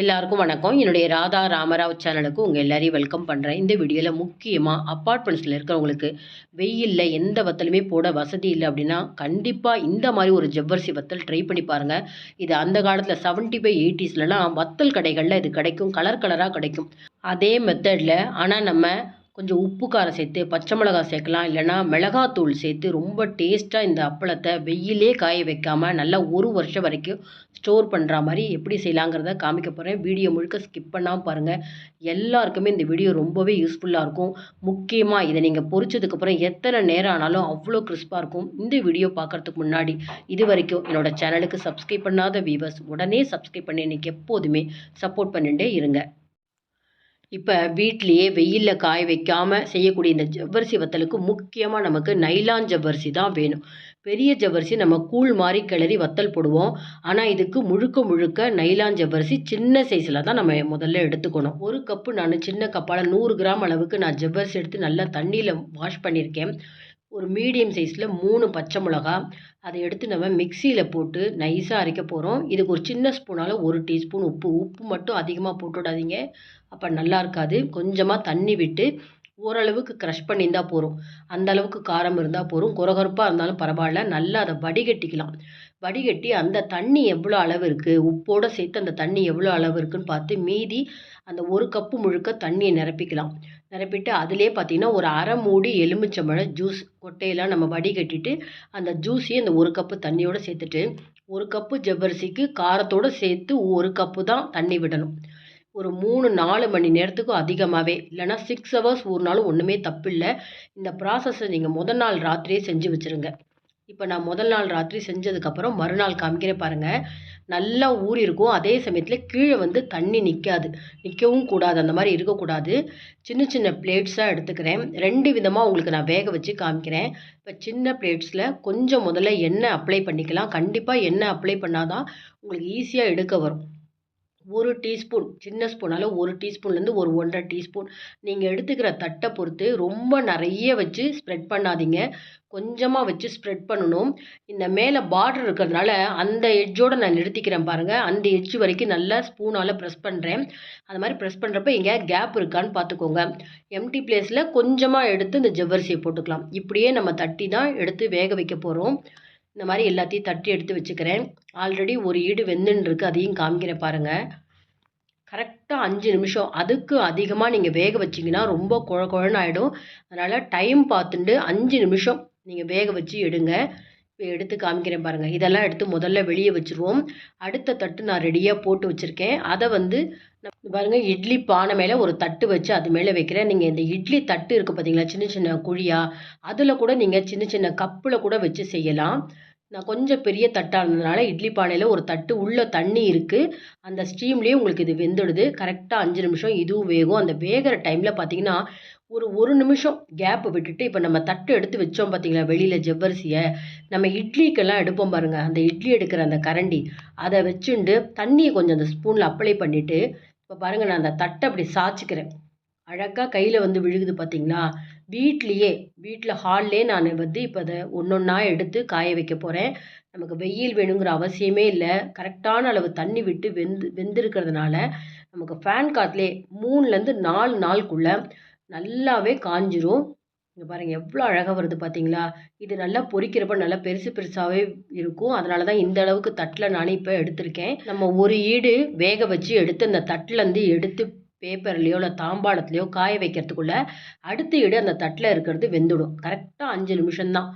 எல்லாருக்கும் வணக்கம். என்னுடைய ராதா ராமராவ் சேனலுக்கு உங்கள் எல்லாரையும் வெல்கம் பண்ணுறேன் இந்த வீடியோவில் முக்கியமாக அப்பார்ட்மெண்ட்ஸில் இருக்கிறவங்களுக்கு வெயிலில் எந்த வத்தலுமே போட வசதி இல்லை அப்படின்னா கண்டிப்பாக இந்த மாதிரி ஒரு ஜவ்வரிசி வத்தல் ட்ரை பண்ணி பாருங்கள் இது அந்த காலத்தில் செவன்ட்டி ஃபைவ் எயிட்டிஸ்லலாம் வத்தல் கடைகளில் இது கிடைக்கும். கலர் கலராக கிடைக்கும். அதே மெத்தடில் ஆனால் நம்ம கொஞ்சம் உப்பு காரம் சேர்த்து பச்சை மிளகாய் சேர்க்கலாம். இல்லைனா மிளகாத்தூள் சேர்த்து ரொம்ப டேஸ்ட்டாக இந்த அப்பளத்தை வெயிலே காய வைக்காமல் நல்லா ஒரு வருஷம் வரைக்கும் ஸ்டோர் பண்ணுற மாதிரி எப்படி செய்யலாங்கிறத காமிக்க போகிறேன் வீடியோ முழுக்க ஸ்கிப் பண்ணாமல் பாருங்கள் எல்லாருக்குமே இந்த வீடியோ ரொம்பவே யூஸ்ஃபுல்லாக இருக்கும். முக்கியமாக இதை நீங்கள் பொரிச்சதுக்கப்புறம் எத்தனை நேரம் ஆனாலும் அவ்வளோ கிறிஸ்பாக இருக்கும். இந்த வீடியோ பார்க்குறதுக்கு முன்னாடி இது வரைக்கும் என்னோட சேனலுக்கு சப்ஸ்கிரைப் பண்ணாத வியூவர்ஸ் உடனே சப்ஸ்கிரைப் பண்ணி எனக்கு எப்போதுமே சப்போர்ட் பண்ணிகிட்டே இருங்க. இப்போ வீட்லேயே வெயிலில் காய வைக்காமல் செய்யக்கூடிய இந்த ஜவ்வரிசி வத்தலுக்கு முக்கியமாக நமக்கு நைலான் ஜவ்வரிசி தான் வேணும். பெரிய ஜவ்வரிசி நம்ம கூழ் மாதிரி கிளறி வத்தல் போடுவோம். ஆனால் இதுக்கு முழுக்க முழுக்க நைலான் ஜவ்வரிசி சின்ன சைஸில் தான் நம்ம முதல்ல எடுத்துக்கணும். ஒரு கப்பு நான் சின்ன கப்பால் நூறு கிராம் அளவுக்கு நான் ஜவ்வரிசி எடுத்து நல்லா தண்ணியில் வாஷ் பண்ணியிருக்கேன். ஒரு மீடியம் சைஸில் மூணு பச்சை மிளகா அதை எடுத்து நம்ம மிக்சியில் போட்டு நைஸாக அரைக்க போகிறோம் இதுக்கு ஒரு சின்ன ஸ்பூனால் ஒரு டீஸ்பூன் உப்பு. உப்பு மட்டும் அதிகமாக போட்டு விடாதீங்க. அப்போ நல்லா இருக்காது. கொஞ்சமாக தண்ணி விட்டு ஓரளவுக்கு க்ரஷ் பண்ணியிருந்தால் போதும். அந்தளவுக்கு காரம் இருந்தால் போதும். குறகுறப்பாக இருந்தாலும் பரவாயில்ல. நல்லா அதை வடிகட்டிக்கலாம். வடிகட்டி அந்த தண்ணி எவ்வளோ அளவு இருக்குது உப்போடு சேர்த்து அந்த தண்ணி எவ்வளோ அளவு இருக்குதுன்னு பார்த்து மீதி அந்த ஒரு கப்பு முழுக்க தண்ணியை நிரப்பிக்கலாம். நிரப்பிட்டு அதிலே பார்த்திங்கன்னா ஒரு அரை மூடி எலுமிச்சம்பழம் ஜூஸ் கொட்டையெல்லாம் நம்ம வடிகட்டிட்டு அந்த ஜூஸையும் அந்த ஒரு கப்பு தண்ணியோடு சேர்த்துட்டு ஒரு கப்பு ஜவ்வரிசிக்கு காரத்தோடு சேர்த்து ஒரு கப்பு தான் தண்ணி விடணும். ஒரு மூணு நாலு மணி நேரத்துக்கும் அதிகமாகவே இல்லைனா சிக்ஸ் ஹவர்ஸ் ஊறினாலும் ஒன்றுமே தப்பில்லை. இந்த ப்ராசஸை நீங்கள் முதல் நாள் ராத்திரியே செஞ்சு வச்சுருங்க. இப்போ நான் முதல் நாள் ராத்திரி செஞ்சதுக்கப்புறம் மறுநாள் காமிக்கிறேன் பாருங்கள் நல்லா ஊறி இருக்கும். அதே சமயத்தில் கீழே வந்து தண்ணி நிற்காது நிற்கவும் கூடாது. அந்த மாதிரி இருக்கக்கூடாது. சின்ன சின்ன பிளேட்ஸாக எடுத்துக்கிறேன். ரெண்டு விதமாக உங்களுக்கு நான் வேக வச்சு காமிக்கிறேன். இப்போ சின்ன பிளேட்ஸில் கொஞ்சம் முதல்ல எண்ணெய் அப்ளை பண்ணிக்கலாம். கண்டிப்பாக எண்ணெய் அப்ளை பண்ணாதான் உங்களுக்கு ஈஸியாக எடுக்க வரும். ஒரு டீஸ்பூன் சின்ன ஸ்பூனால் ஒரு டீஸ்பூன்லேருந்து ஒரு ஒன்றரை டீஸ்பூன். நீங்கள் எடுத்துக்கிற தட்டை பொறுத்து ரொம்ப நிறைய வச்சு ஸ்ப்ரெட் பண்ணாதீங்க. கொஞ்சமாக வச்சு ஸ்ப்ரெட் பண்ணணும். இந்த மேலே பார்டர் இருக்கிறதுனால அந்த எட்ஜோடு நான் நிறுத்திக்கிறேன் பாருங்கள் அந்த எட்ஜ் வரைக்கும் நல்லா ஸ்பூனால் ப்ரெஸ் பண்ணுறேன் அது மாதிரி ப்ரெஸ் பண்ணுறப்ப இங்கே கேப் இருக்கான்னு பார்த்துக்கோங்க. எம்டி பிளேஸில் கொஞ்சமாக எடுத்து இந்த ஜவ்வரிசியை போட்டுக்கலாம். இப்படியே நம்ம தட்டி தான் எடுத்து வேக வைக்க போகிறோம் இந்த மாதிரி எல்லாத்தையும் தட்டி எடுத்து வச்சுக்கிறேன். ஆல்ரெடி ஒரு ஈடு வெந்துன்னு இருக்குது அதையும் காமிக்கிறேன் பாருங்கள் கரெக்டாக அஞ்சு நிமிஷம். அதுக்கு அதிகமாக நீங்கள் வேக வச்சிங்கன்னா ரொம்ப குழ குழன்னு ஆகிடும் அதனால் டைம் பார்த்துட்டு அஞ்சு நிமிஷம் நீங்கள் வேக வச்சு எடுங்க. இப்போ எடுத்து காமிக்கிறேன் பாருங்கள் இதெல்லாம் எடுத்து முதல்ல வெளியே வச்சுருவோம். அடுத்த தட்டு நான் ரெடியாக போட்டு வச்சுருக்கேன். அதை வந்து பாருங்கள் இட்லி பானை மேலே ஒரு தட்டு வச்சு அது மேலே வைக்கிறேன். நீங்கள் இந்த இட்லி தட்டு இருக்குது பார்த்தீங்களா சின்ன சின்ன குழியாக அதில் கூட நீங்கள் சின்ன சின்ன கப்பில் கூட வச்சு செய்யலாம். நான் கொஞ்சம் பெரிய தட்டாக இருந்ததுனால இட்லி பானையில் ஒரு தட்டு உள்ளே தண்ணி இருக்குது அந்த ஸ்டீம்லேயே உங்களுக்கு இது வெந்துடுது. கரெக்டாக அஞ்சு நிமிஷம் இதுவும் வேகும். அந்த வேகிற டைமில் பார்த்தீங்கன்னா ஒரு ஒரு நிமிஷம் கேப் விட்டுட்டு இப்போ நம்ம தட்டு எடுத்து வச்சோம் பார்த்தீங்களா வெளியில் ஜவ்வரிசியை. நம்ம இட்லிக்கெல்லாம் எடுப்போம் பாருங்கள் அந்த இட்லி எடுக்கிற அந்த கரண்டி. அதை வச்சுண்டு தண்ணியை கொஞ்சம் அந்த ஸ்பூனில் அப்ளை பண்ணிவிட்டு இப்போ பாருங்கள் நான் அந்த தட்டை அப்படி சாய்ச்சிக்கிறேன். அழகாக கையில் வந்து விழுகுது பார்த்தீங்களா வீட்லேயே வீட்டில் ஹால்லே நான் வந்து இப்போ அதை ஒன்று ஒன்றா எடுத்து காய வைக்க போகிறேன் நமக்கு வெயில் வேணுங்கிற அவசியமே இல்லை. கரெக்டான அளவு தண்ணி விட்டு வெந்து வெந்திருக்கிறதுனால நமக்கு ஃபேன் காற்றுலே மூணுலேருந்து நாலு நாளுக்குள்ளே நல்லாவே காஞ்சிரும். இங்கே பாருங்கள் எவ்வளோ அழகாக வருது பார்த்தீங்களா இது நல்லா பொறிக்கிறப்ப நல்லா பெருசு பெருசாகவே இருக்கும். அதனால தான் இந்த அளவுக்கு தட்டில் நானே இப்போ எடுத்திருக்கேன். நம்ம ஒரு ஈடு வேக வச்சு எடுத்து அந்த தட்டிலேருந்து எடுத்து பேப்பர்லேயோ இல்லை தாம்பாளத்துலேயோ காய வைக்கிறதுக்குள்ளே அடுத்த இடு அந்த தட்டில் இருக்கிறது வெந்துடும். கரெக்டாக அஞ்சு நிமிஷம்தான்.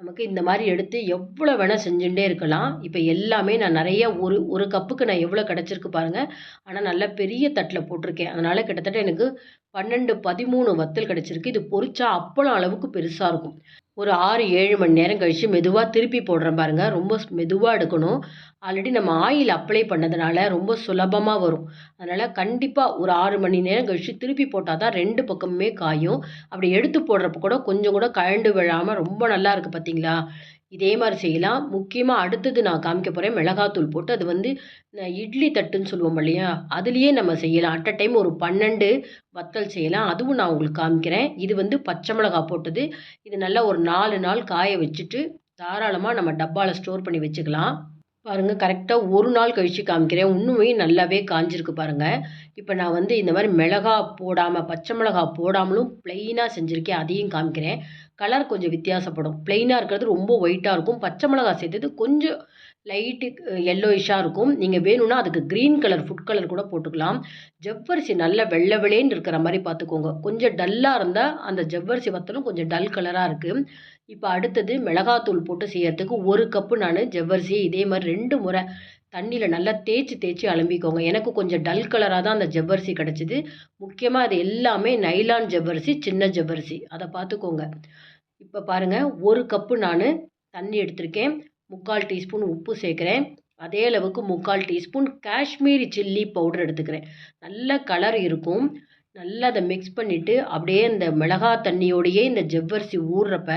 நமக்கு இந்த மாதிரி எடுத்து எவ்வளோ வேணால் செஞ்சுட்டே இருக்கலாம். இப்போ எல்லாமே நான் நிறைய ஒரு ஒரு கப்புக்கு நான் எவ்வளோ கிடச்சிருக்கு பாருங்கள் ஆனால் நல்ல பெரிய தட்டில் போட்டிருக்கேன். அதனால் கிட்டத்தட்ட எனக்கு பன்னெண்டு பதிமூணு வத்தல் கிடச்சிருக்கு. இது பொறிச்சா அப்பளம் அளவுக்கு பெருசாக இருக்கும். ஒரு ஆறு ஏழு மணி நேரம் கழித்து மெதுவாக திருப்பி போடுறேன் பாருங்கள் ரொம்ப மெதுவாக எடுக்கணும். ஆல்ரெடி நம்ம ஆயில் அப்ளை பண்ணதுனால ரொம்ப சுலபமாக வரும். அதனால் கண்டிப்பாக ஒரு ஆறு மணி நேரம் கழித்து திருப்பி போட்டால் தான் ரெண்டு பக்கமுமே காயும். அப்படி எடுத்து போடுறப்ப கூட கொஞ்சம் கூட கழண்டு விழாமல் ரொம்ப நல்லா இருக்குது பார்த்தீங்களா இதே மாதிரி செய்யலாம். முக்கியமாக அடுத்தது நான் காமிக்க போகிறேன் மிளகாத்தூள் போட்டு அது வந்து இட்லி தட்டுன்னு சொல்லுவோம் இல்லையா? அதுலேயே நம்ம செய்யலாம். அட் அ டைம் ஒரு பன்னெண்டு வத்தல் செய்யலாம். அதுவும் நான் உங்களுக்கு காமிக்கிறேன். இது வந்து பச்சை மிளகா போட்டது. இது நல்லா ஒரு நாலு நாள் காய வச்சுட்டு தாராளமாக நம்ம டப்பாவில் ஸ்டோர் பண்ணி வச்சுக்கலாம். பாருங்கள் கரெக்டாக ஒரு நாள் கழித்து காமிக்கிறேன். இன்னுமே நல்லாவே காஞ்சிருக்கு பாருங்கள் இப்போ நான் வந்து இந்த மாதிரி மிளகா போடாமல் பச்சை மிளகா போடாமலும் ப்ளெயினாக செஞ்சுருக்கேன். அதையும் காமிக்கிறேன். கலர் கொஞ்சம் வித்தியாசப்படும். ப்ளெயினாக இருக்கிறது ரொம்ப ஒயிட்டாக இருக்கும். பச்சை மிளகா சேர்த்தது கொஞ்சம் லைட்டு எல்லோயிஷாக இருக்கும். நீங்கள் வேணும்னா அதுக்கு க்ரீன் கலர் ஃபுட் கலர் கூட போட்டுக்கலாம். ஜவ்வரிசி நல்ல வெள்ளை வெளேன்னு இருக்கிற மாதிரி பார்த்துக்கோங்க. கொஞ்சம் டல்லாக இருந்தால் அந்த ஜவ்வரிசி வத்தலும் கொஞ்சம் டல் கலராக இருக்குது இப்போ அடுத்தது மிளகாத்தூள் போட்டு செய்யறதுக்கு ஒரு கப்பு நான் ஜவ்வரிசியை இதே மாதிரி ரெண்டு முறை தண்ணியில் நல்லா தேய்ச்சி தேய்ச்சி அலம்பிக்கோங்க. எனக்கு கொஞ்சம் டல் கலராக தான் அந்த ஜவ்வரிசி கிடச்சிது. முக்கியமாக அது எல்லாமே நைலான் ஜவ்வரிசி சின்ன ஜவ்வரிசி. அதை பார்த்துக்கோங்க. இப்போ பாருங்கள் ஒரு கப்பு நான் தண்ணி எடுத்திருக்கேன். முக்கால் டீஸ்பூன் உப்பு சேர்க்குறேன். அதே அளவுக்கு முக்கால் டீஸ்பூன் காஷ்மீரி சில்லி பவுடர் எடுத்துக்கிறேன். நல்ல கலர் இருக்கும். நல்லா அதை மிக்ஸ் பண்ணிவிட்டு அப்படியே இந்த மிளகா தண்ணியோடையே இந்த ஜவ்வரிசி ஊறுறப்ப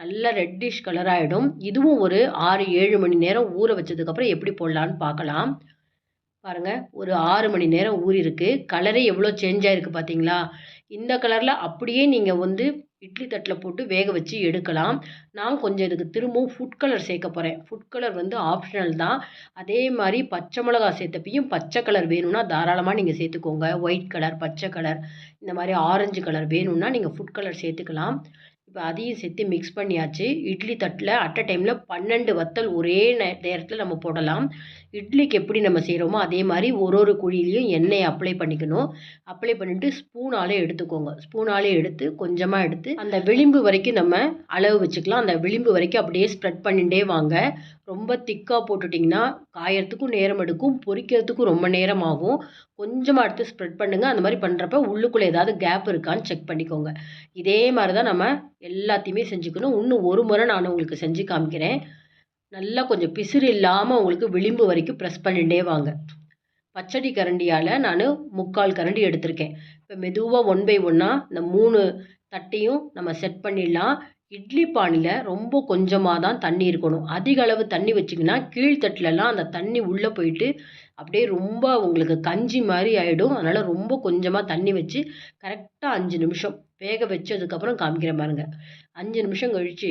நல்லா ரெட்டிஷ் கலர் ஆகிடும் இதுவும் ஒரு ஆறு ஏழு மணி நேரம் ஊற வச்சதுக்கப்புறம் எப்படி போடலான்னு பார்க்கலாம். பாருங்கள் ஒரு ஆறு மணி நேரம் ஊறியிருக்கு. கலரே எவ்வளோ சேஞ்ச் ஆகிருக்கு பார்த்தீங்களா இந்த கலரில் அப்படியே நீங்கள் வந்து இட்லி தட்டில் போட்டு வேக வச்சு எடுக்கலாம். நான் கொஞ்சம் இதுக்கு திரும்பவும் ஃபுட் கலர் சேர்க்க போகிறேன் ஃபுட் கலர் வந்து ஆப்ஷனல் தான். அதே மாதிரி பச்சை மிளகா சேர்த்தப்பையும் பச்சை கலர் வேணும்னா தாராளமாக நீங்கள் சேர்த்துக்கோங்க. ஒயிட் கலர் பச்சை கலர் இந்த மாதிரி ஆரஞ்சு கலர் வேணும்னா நீங்கள் ஃபுட் கலர் சேர்த்துக்கலாம். இப்போ அதையும் சேர்த்து மிக்ஸ் பண்ணியாச்சு. இட்லி தட்டில் அட் அ டைமில் பன்னெண்டு வத்தல் ஒரே நே நேரத்தில் நம்ம போடலாம். இட்லிக்கு எப்படி நம்ம செய்கிறோமோ அதே மாதிரி ஒரு ஒரு குழியிலையும் எண்ணெயை அப்ளை பண்ணிக்கணும். அப்ளை பண்ணிவிட்டு ஸ்பூனாலே எடுத்துக்கோங்க. ஸ்பூனாலே எடுத்து கொஞ்சமாக எடுத்து அந்த விளிம்பு வரைக்கும் நம்ம அளவு வச்சுக்கலாம். அந்த விளிம்பு வரைக்கும் அப்படியே ஸ்ப்ரெட் பண்ணிகிட்டே வாங்க. ரொம்ப திக்காக போட்டுட்டிங்கன்னா காயறதுக்கும் நேரம் எடுக்கும் பொரிக்கிறதுக்கும் ரொம்ப நேரம் ஆகும் கொஞ்சமாக எடுத்து ஸ்ப்ரெட் பண்ணுங்கள் அந்த மாதிரி பண்ணுறப்ப உள்ளுக்குள்ளே ஏதாவது கேப் இருக்கான்னு செக் பண்ணிக்கோங்க. இதே மாதிரி தான் நம்ம எல்லாத்தையுமே செஞ்சுக்கணும். இன்னும் ஒரு முறை நான் உங்களுக்கு செஞ்சு காமிக்கிறேன். நல்லா கொஞ்சம் பிசிறு இல்லாமல் உங்களுக்கு விளிம்பு வரைக்கும் ப்ரெஸ் பண்ணிகிட்டே வாங்க. பச்சடி கரண்டியால் நான் முக்கால் கரண்டி எடுத்திருக்கேன். இப்போ மெதுவாக ஒன் பை ஒன்னாக இந்த மூணு தட்டையும் நம்ம செட் பண்ணிடலாம். இட்லி பானையில் ரொம்ப கொஞ்சமாக தான் தண்ணி இருக்கணும். அதிக அளவு தண்ணி வச்சிங்கன்னா கீழ்த்தட்டுலலாம் அந்த தண்ணி உள்ளே போயிட்டு அப்படியே ரொம்ப உங்களுக்கு கஞ்சி மாதிரி ஆகிடும் அதனால் ரொம்ப கொஞ்சமாக தண்ணி வச்சு கரெக்டாக அஞ்சு நிமிஷம் வேக வச்சதுக்கப்புறம் காமிக்கிற பாருங்கள் அஞ்சு நிமிஷம் கழித்து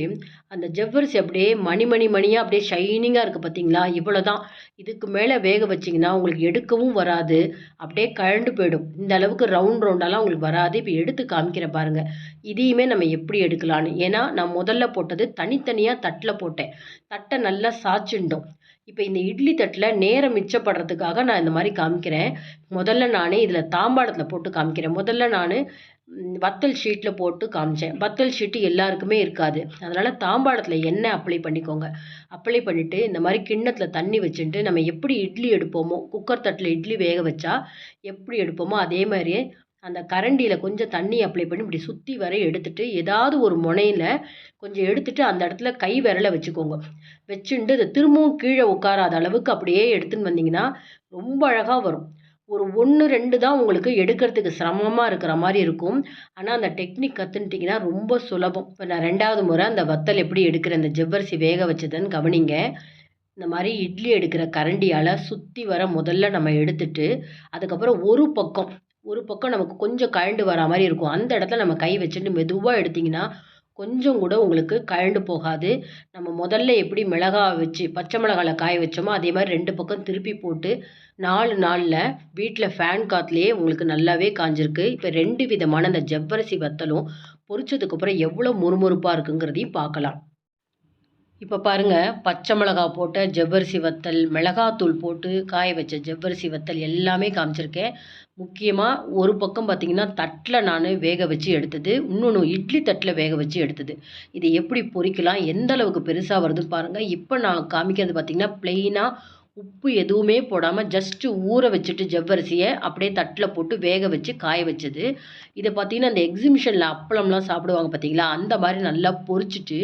அந்த ஜவ்வரிசி அப்படியே மணி மணி மணியாக அப்படியே ஷைனிங்காக இருக்குது பார்த்தீங்களா இவ்வளோ தான் இதுக்கு மேலே வேக வச்சிங்கன்னா உங்களுக்கு எடுக்கவும் வராது. அப்படியே கழண்டு போயிடும். இந்த அளவுக்கு ரவுண்ட் ரவுண்டாலாம் உங்களுக்கு வராது. இப்போ எடுத்து காமிக்கிற பாருங்கள் இதையுமே நம்ம எப்படி எடுக்கலான்னு ஏன்னா நான் முதல்ல போட்டது தனித்தனியாக தட்டில் போட்டேன். தட்டை நல்லா சாய்ச்சிண்டோம் இப்போ இந்த இட்லி தட்டில் நேரம் மிச்சப்படுறதுக்காக நான் இந்த மாதிரி காமிக்கிறேன். முதல்ல நானே இதில் தாம்பாளத்தில் போட்டு காமிக்கிறேன். முதல்ல நான் வத்தல் ஷீட்டில் போட்டு காமிச்சேன். வத்தல் ஷீட்டு எல்லாருக்குமே இருக்காது. அதனால் தாம்பாளத்தில் எண்ணெய் அப்ளை பண்ணிக்கோங்க. அப்ளை பண்ணிவிட்டு இந்த மாதிரி கிண்ணத்தில் தண்ணி வச்சுட்டு நம்ம எப்படி இட்லி எடுப்போமோ குக்கர் தட்டில் இட்லி வேக வச்சா எப்படி எடுப்போமோ அதே மாதிரியே அந்த கரண்டியில் கொஞ்சம் தண்ணி அப்ளை பண்ணி இப்படி சுற்றி வர எடுத்துட்டு ஏதாவது ஒரு முனையில் கொஞ்சம் எடுத்துட்டு அந்த இடத்துல கை விரலை வச்சுக்கோங்க. வச்சுட்டு இதை திரும்பவும் கீழே உட்காராத அளவுக்கு அப்படியே எடுத்துன்னு வந்தீங்கன்னா ரொம்ப அழகாக வரும். ஒரு ஒன்று ரெண்டு தான் உங்களுக்கு எடுக்கிறதுக்கு சிரமமாக இருக்கிற மாதிரி இருக்கும். ஆனால் அந்த டெக்னிக் கற்றுன்ட்டிங்கன்னா ரொம்ப சுலபம். இப்போ நான் ரெண்டாவது முறை அந்த வத்தல் எப்படி எடுக்கிற அந்த ஜவ்வரிசி வேக வச்சதுன்னு கவனிங்க. இந்த மாதிரி இட்லி எடுக்கிற கரண்டியால் சுற்றி வர முதல்ல நம்ம எடுத்துட்டு அதுக்கப்புறம் ஒரு பக்கம் ஒரு பக்கம் நமக்கு கொஞ்சம் கழண்டு வர மாதிரி இருக்கும். அந்த இடத்துல நம்ம கை வச்சுட்டு மெதுவாக எடுத்திங்கன்னா கொஞ்சம் கூட உங்களுக்கு கழண்டு போகாது. நம்ம முதல்ல எப்படி மிளகா வச்சு பச்சை மிளகாவில் காய வச்சோமோ அதே மாதிரி ரெண்டு பக்கம் திருப்பி போட்டு நாலு நாளில் வீட்டில் ஃபேன் காற்றுலேயே உங்களுக்கு நல்லாவே காஞ்சிருக்கு. இப்போ ரெண்டு விதமான அந்த ஜவ்வரிசி வத்தலும் பொரிச்சதுக்கப்புறம் எவ்வளோ முறுமுறுப்பாக இருக்குங்கிறதையும் பார்க்கலாம். இப்போ பாருங்கள் பச்சை மிளகா போட்ட ஜவ்வரிசி வத்தல் மிளகாத்தூள் போட்டு காய வச்ச ஜவ்வரிசி வத்தல் எல்லாமே காமிச்சிருக்கேன். முக்கியமாக ஒரு பக்கம் பார்த்திங்கன்னா தட்டில் நான் வேக வச்சு எடுத்தது. இன்னொன்று இட்லி தட்டில் வேக வச்சு எடுத்தது. இது எப்படி பொரிக்கலாம் எந்த அளவுக்கு பெருசாக வருதுன்னு பாருங்கள் இப்போ நான் காமிக்கிறது பார்த்திங்கன்னா ப்ளெயினாக உப்பு எதுவுமே போடாமல் ஜஸ்ட்டு ஊற வச்சுட்டு ஜவ்வரிசியை அப்படியே தட்டில் போட்டு வேக வச்சு காய வச்சது. இதை பார்த்தீங்கன்னா அந்த எக்ஸிபிஷனில் அப்பளம்லாம் சாப்பிடுவாங்க பார்த்தீங்களா அந்த மாதிரி நல்லா பொரிச்சிட்டு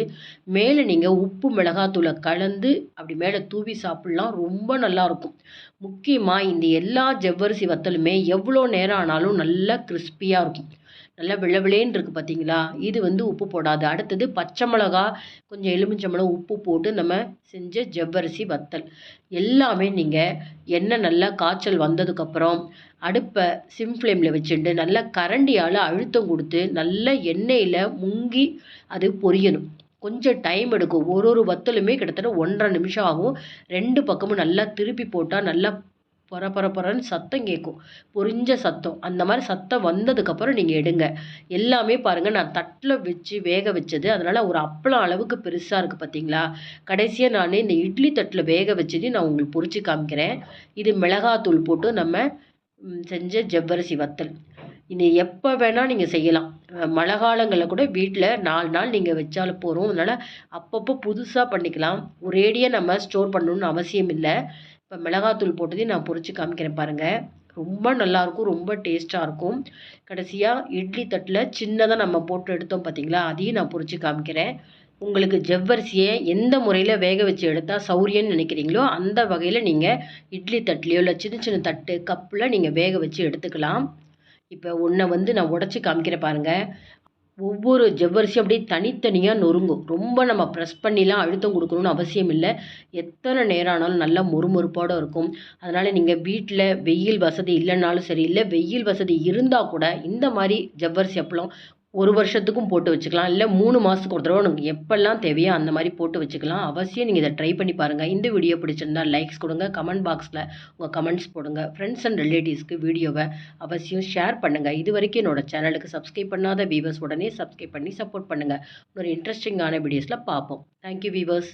மேலே நீங்கள் உப்பு மிளகாத்தூளை கலந்து அப்படி மேலே தூவி சாப்பிட்லாம். ரொம்ப நல்லாயிருக்கும் முக்கியமாக இந்த எல்லா ஜவ்வரிசி வத்தலுமே எவ்வளோ நேரம் ஆனாலும் நல்லா கிறிஸ்பியாக இருக்கும். நல்லா வெள்ளை வெளேன்னு இருக்குது பார்த்தீங்களா இது வந்து உப்பு போடாது. அடுத்தது பச்சை மிளகா கொஞ்சம் எலுமிச்சம்பழம் உப்பு போட்டு நம்ம செஞ்ச ஜவ்வரிசி வத்தல். எல்லாமே நீங்கள் எண்ணெய் நல்லா காய்ச்சல் வந்ததுக்கப்புறம் அடுப்பை சிம் ஃப்ளேமில் வச்சுட்டு நல்லா கரண்டியால் அழுத்தம் கொடுத்து நல்ல எண்ணெயில் முங்கி அது பொரியணும். கொஞ்சம் டைம் எடுக்கும். ஒரு ஒரு வத்தலுமே கிட்டத்தட்ட ஒன்றரை நிமிஷம் ஆகும். ரெண்டு பக்கமும் நல்லா திருப்பி போட்டால் நல்லா பொற பொற பொறன்னு சத்தம் கேட்கும் பொரிஞ்ச சத்தம். அந்த மாதிரி சத்தம் வந்ததுக்கப்புறம் நீங்கள் எடுங்க. எல்லாமே பாருங்கள் நான் தட்டில் வச்சு வேக வச்சது. அதனால் ஒரு அப்பளம் அளவுக்கு பெருசாக இருக்குது பார்த்தீங்களா கடைசியாக நான் இந்த இட்லி தட்டில் வேக வச்சதையும் நான் உங்களுக்கு பொறிச்சு காமிக்கிறேன். இது மிளகாத்தூள் போட்டு நம்ம செஞ்ச ஜவ்வரிசி வத்தல். இது எப்போ வேணால் நீங்கள் செய்யலாம். மழை காலங்களில் கூட வீட்டில் நாலு நாள் நீங்கள் வச்சாலும் போகிறோம் அதனால் அப்பப்போ புதுசாக பண்ணிக்கலாம். ஒரேடியாக நம்ம ஸ்டோர் பண்ணணும்னு அவசியம் இல்லை. இப்போ மிளகாத்தூள் போட்டதையும் நான் பொறிச்சு காமிக்கிறேன் பாருங்கள் ரொம்ப நல்லாயிருக்கும் ரொம்ப டேஸ்ட்டாக இருக்கும். கடைசியாக இட்லி தட்டில் சின்னதாக நம்ம போட்டு எடுத்தோம் பார்த்தீங்களா அதையும் நான் பொரிச்சு காமிக்கிறேன். உங்களுக்கு ஜவ்வரிசியை எந்த முறையில் வேக வச்சு எடுத்தால் சௌரியன்னு நினைக்கிறீங்களோ அந்த வகையில் நீங்கள் இட்லி தட்டிலையோ இல்லை சின்ன சின்ன தட்டு கப்பில் நீங்கள் வேக வச்சு எடுத்துக்கலாம். இப்போ ஒன்றை வந்து நான் உடச்சி காமிக்கிறேன் பாருங்கள் ஒவ்வொரு ஜவ்வரிசியும் அப்படியே தனித்தனியாக நொறுங்கும். ரொம்ப நம்ம ப்ரெஸ் பண்ணிலாம் அழுத்தம் கொடுக்கணும்னு அவசியம் இல்லை. எத்தனை நேரம் ஆனாலும் நல்லா மொறுமொறுப்போடு இருக்கும். அதனால் நீங்கள் வீட்டில் வெயில் வசதி இல்லைனாலும் சரி இல்லை வெயில் வசதி இருந்தால் கூட இந்த மாதிரி ஜவ்வரிசி அப்பளம் ஒரு வருஷத்துக்கும் போட்டு வச்சுக்கலாம். இல்லை மூணு மாதத்துக்கு ஒரு தடவை உனக்கு எப்பெல்லாம் தேவையோ அந்த மாதிரி போட்டு வச்சுக்கலாம். அவசியம் நீங்கள் இதை ட்ரை பண்ணி பாருங்கள் இந்த வீடியோ பிடிச்சிருந்தா லைக்ஸ் கொடுங்க. கமெண்ட் பாக்ஸில் உங்கள் கமெண்ட்ஸ் போடுங்க. ஃப்ரெண்ட்ஸ் அண்ட் ரிலேட்டிவ்ஸ்க்கு வீடியோவை அவசியம் ஷேர் பண்ணுங்கள் இது வரைக்கும் என்னோட சேனலுக்கு சப்ஸ்கிரைப் பண்ணாத வீவர்ஸ் உடனே சப்ஸ்கிரைப் பண்ணி சப்போர்ட் பண்ணுங்கள் ஒரு இன்ட்ரெஸ்டிங்கான வீடியோஸில் பார்ப்போம். Thank you viewers